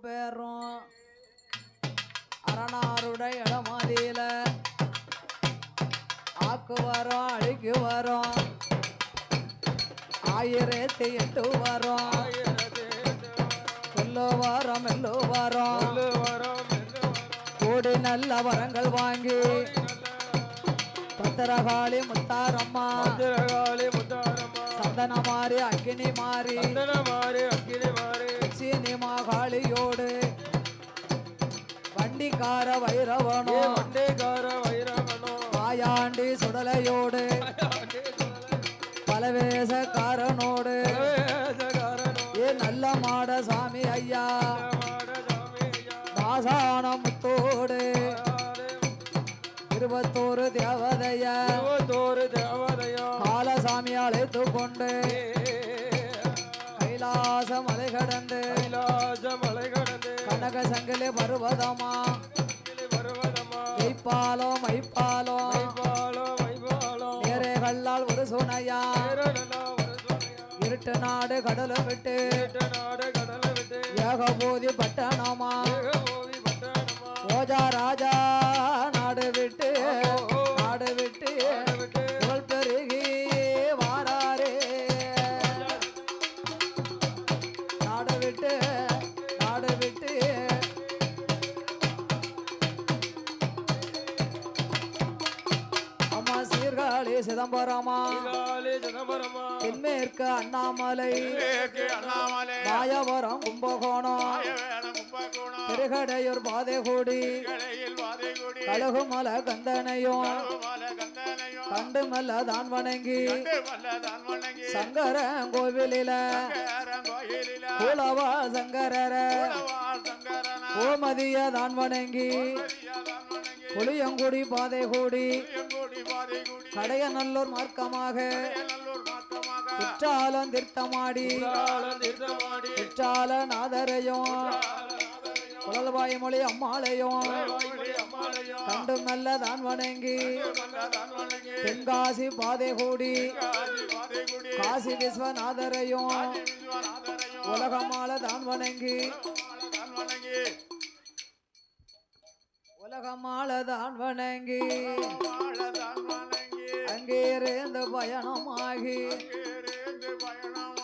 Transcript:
பேரும் அரணாருடைய இடமாதியில ஆக்கு வரோம் அழிக்கு வரோம் ஆயிரத்தி எட்டு வரோம் சொல்லு வரோம் எல்லு வரோம் கூடி நல்ல வரங்கள் வாங்கி பத்திரகாளி முத்தாரம்மா. சந்தன மாறி. அக்கினி மாறி. சீனி மாகாளியோடு வண்டிக்கார வைரவனோ. மாயாண்டி சுடலையோடு பலவேசக்காரனோடு. ஏ நல்ல மாட சாமி ஐயா மாசான முத்தோடு இருபத்தோரு தேவதைய காலசாமி அழைத்து கொண்டு கைலாச மலை கடந்து. மலை கடந்து. கனக சங்கிலி பருவதமா வருவதமா மெய்ப்பாலோ மைப்பாலோ நேரே கல்லால் ஒரு சுனையா. இருட்டு நாடு கடலை விட்டு. ஏகபோதி பட்டணமா. ஓஜா ராஜா சீர்காழி சிதம்பரமா. தென்மேற்கு அண்ணாமலை. மாயவரம் கும்பகோணம். திருகடையூர் பாதைகூடி. கழுகுமலை கந்தனையும். கந்தனையும். கண்டு மல்ல தான் வணங்கி சங்கரன் கோவிலில. கூலவா சங்கரர. கோமதிய தான் வணங்கி புளியங்குடி பாதை கூடி கடைய நல்லோர் மார்க்கமாக குற்றாலம் திருத்தமாடி குற்றால நாதரையும் குழல்வாய் மொழி அம்மாளையும் அம்மாளையும் கண்டு மெல்ல தான் வணங்கி தென்காசி பாதை கூடி காசி விஸ்வநாதரையும் உலகமால தான் வணங்கி வணங்கி. உலகமால தான் வணங்கி. அங்கே இருந்து பயணமாகி. இருந்து பயணம்